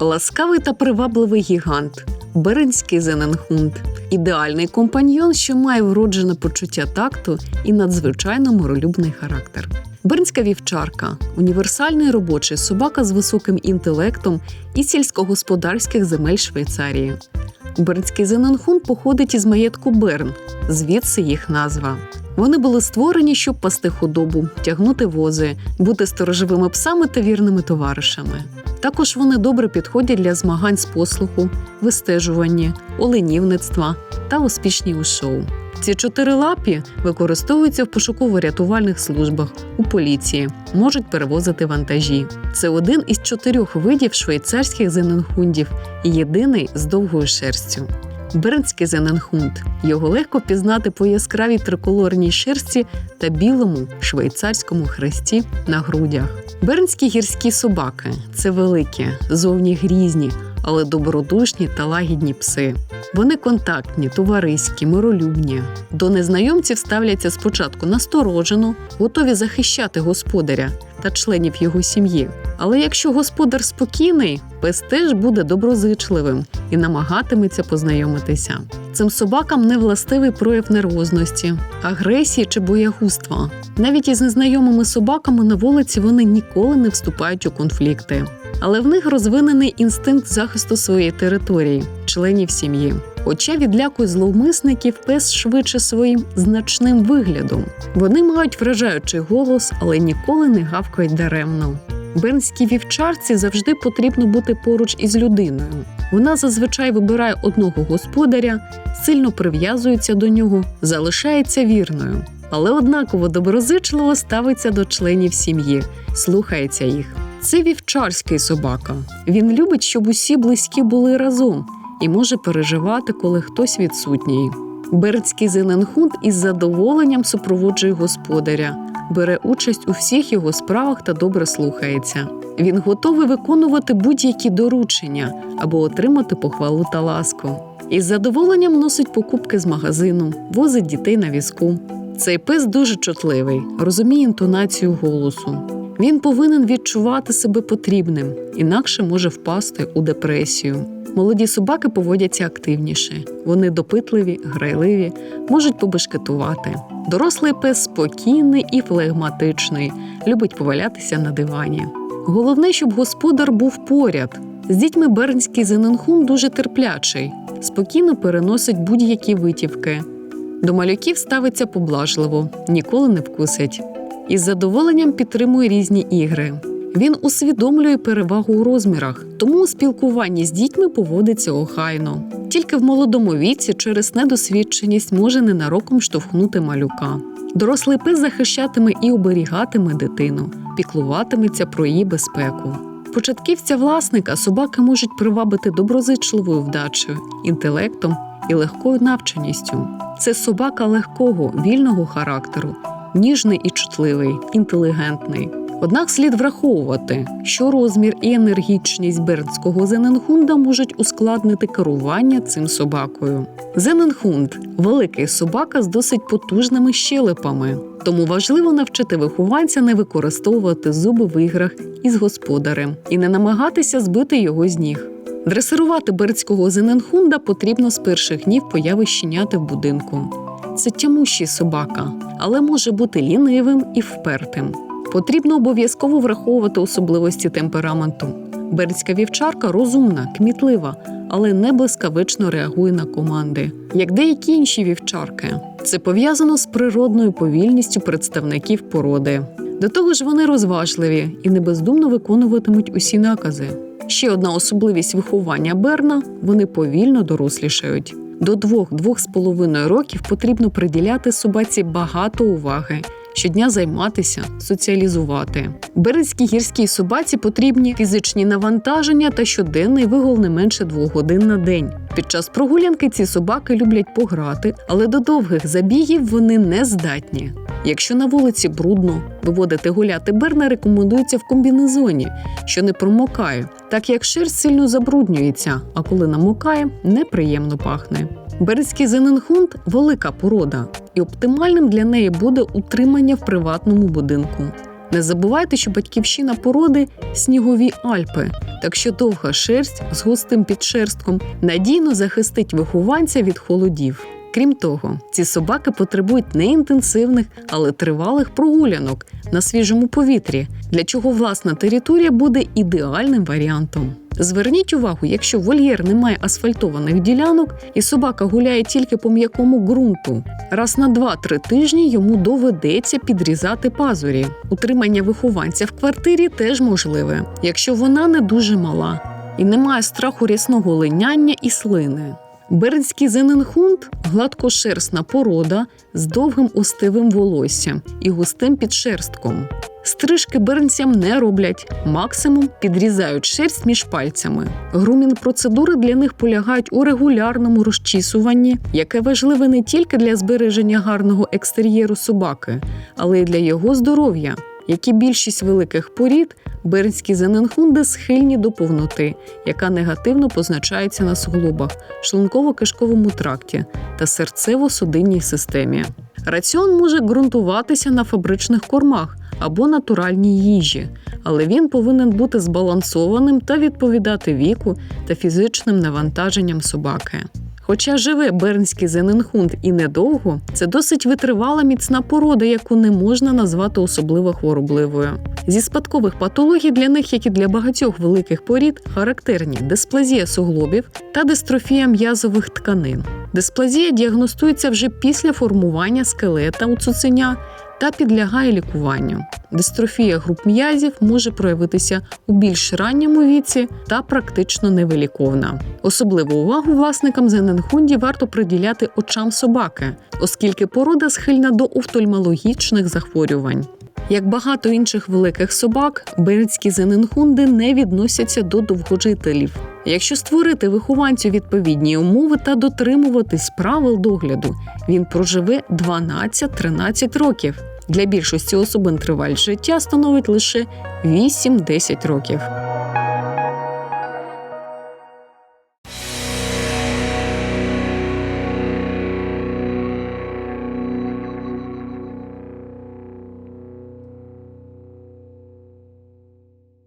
Ласкавий та привабливий гігант. Беренський зененхунд ідеальний компаньйон, що має вроджене почуття такту і надзвичайно миролюбний характер. Бернська вівчарка універсальний робочий собака з високим інтелектом і сільськогосподарських земель Швейцарії. Бернський зененхунд походить із маєтку Берн, звідси їх назва. Вони були створені, щоб пасти худобу, тягнути вози, бути сторожовими псами та вірними товаришами. Також вони добре підходять для змагань з послуху, вистежування, оленівництва та успішні у шоу. Ці чотирилапі використовуються в пошуково-рятувальних службах у поліції, можуть перевозити вантажі. Це один із чотирьох видів швейцарських зененхундів єдиний з довгою шерстю. Бернський зененхунд. Його легко пізнати по яскравій триколорній шерсті та білому швейцарському хресті на грудях. Бернські гірські собаки це великі, зовні грізні, але добродушні та лагідні пси. Вони контактні, товариські, миролюбні. До незнайомців ставляться спочатку насторожено, готові захищати господаря та членів його сім'ї. Але якщо господар спокійний, пес теж буде доброзичливим і намагатиметься познайомитися. Цим собакам не властивий прояв нервозності, агресії чи боягузтва. Навіть із незнайомими собаками на вулиці вони ніколи не вступають у конфлікти. Але в них розвинений інстинкт захисту своєї території, членів сім'ї. Хоча відлякує зловмисників пес швидше своїм значним виглядом. Вони мають вражаючий голос, але ніколи не гавкають даремно. Бернській вівчарці завжди потрібно бути поруч із людиною. Вона зазвичай вибирає одного господаря, сильно прив'язується до нього, залишається вірною, але однаково доброзичливо ставиться до членів сім'ї, слухається їх. Це вівчарський собака. Він любить, щоб усі близькі були разом і може переживати, коли хтось відсутній. Бердський зеленхунд із задоволенням супроводжує господаря, бере участь у всіх його справах та добре слухається. Він готовий виконувати будь-які доручення або отримати похвалу та ласку. Із задоволенням носить покупки з магазину, возить дітей на візку. Цей пес дуже чутливий, розуміє інтонацію голосу. Він повинен відчувати себе потрібним, інакше може впасти у депресію. Молоді собаки поводяться активніше. Вони допитливі, грайливі, можуть побешкетувати. Дорослий пес спокійний і флегматичний, любить повалятися на дивані. Головне, щоб господар був поряд. З дітьми бернський зененхун дуже терплячий, спокійно переносить будь-які витівки. До малюків ставиться поблажливо, ніколи не вкусить. Із задоволенням підтримує різні ігри. Він усвідомлює перевагу у розмірах, тому у спілкуванні з дітьми поводиться охайно. Тільки в молодому віці через недосвідченість може ненароком штовхнути малюка. Дорослий пес захищатиме і оберігатиме дитину, піклуватиметься про її безпеку. Початківця власника собаки можуть привабити доброзичливою вдачею, інтелектом і легкою навченістю. Це собака легкого, вільного характеру, ніжний і чутливий, інтелігентний. Однак слід враховувати, що розмір і енергічність бернського зененхунда можуть ускладнити керування цим собакою. Зененхунд великий собака з досить потужними щелепами, тому важливо навчити вихованця не використовувати зуби в іграх із господарем і не намагатися збити його з ніг. Дресирувати бердського зененхунда потрібно з перших днів появи щеняти в будинку. Це тямущий собака, але може бути лінивим і впертим. Потрібно обов'язково враховувати особливості темпераменту. Бердська вівчарка розумна, кмітлива, але не блискавично реагує на команди, як деякі інші вівчарки. Це пов'язано з природною повільністю представників породи. До того ж, вони розважливі і не бездумно виконуватимуть усі накази. Ще одна особливість виховання Берна вони повільно дорослішають. До двох-двох з половиною років потрібно приділяти собаці багато уваги, щодня займатися, соціалізувати. Березькій гірській собаці потрібні фізичні навантаження та щоденний вигул не менше двох годин на день. Під час прогулянки ці собаки люблять пограти, але до довгих забігів вони не здатні. Якщо на вулиці брудно, виводити гуляти берна рекомендується в комбінезоні, що не промокає, так як шерсть сильно забруднюється, а коли намокає, неприємно пахне. Березький зененхунд велика порода, і оптимальним для неї буде утримання в приватному будинку. Не забувайте, що батьківщина породи снігові Альпи, так що довга шерсть з густим підшерстком надійно захистить вихованця від холодів. Крім того, ці собаки потребують не інтенсивних, але тривалих прогулянок на свіжому повітрі, для чого власна територія буде ідеальним варіантом. Зверніть увагу, якщо вольєр не має асфальтованих ділянок і собака гуляє тільки по м'якому ґрунту, раз на 2-3 тижні йому доведеться підрізати пазурі. Утримання вихованця в квартирі теж можливе, якщо вона не дуже мала і не має страху рясного линяння і слини. Бернський зененхунд гладкошерстна порода з довгим остивим волоссям і густим підшерстком. Стрижки бернцям не роблять, максимум підрізають шерсть між пальцями. Грумін процедури для них полягають у регулярному розчісуванні, яке важливе не тільки для збереження гарного екстер'єру собаки, але й для його здоров'я. Як і більшість великих порід, бернські зененхунди схильні до повноти, яка негативно позначається на суглобах, шлунково-кишковому тракті та серцево-судинній системі. Раціон може ґрунтуватися на фабричних кормах або натуральній їжі, але він повинен бути збалансованим та відповідати віку та фізичним навантаженням собаки. Хоча живе бернський зененхунд і недовго, це досить витривала міцна порода, яку не можна назвати особливо хворобливою. Зі спадкових патологій для них, як і для багатьох великих порід, характерні дисплазія суглобів та дистрофія м'язових тканин. Дисплазія діагностується вже після формування скелета у цуценя та підлягає лікуванню. Дистрофія груп м'язів може проявитися у більш ранньому віці та практично невиліковна. Особливу увагу власникам зененхунді варто приділяти очам собаки, оскільки порода схильна до офтальмологічних захворювань. Як багато інших великих собак, бернські зененхунди не відносяться до довгожителів. Якщо створити вихованцю відповідні умови та дотримуватись правил догляду, він проживе 12-13 років. Для більшості особин тривалість життя становить лише 8-10 років.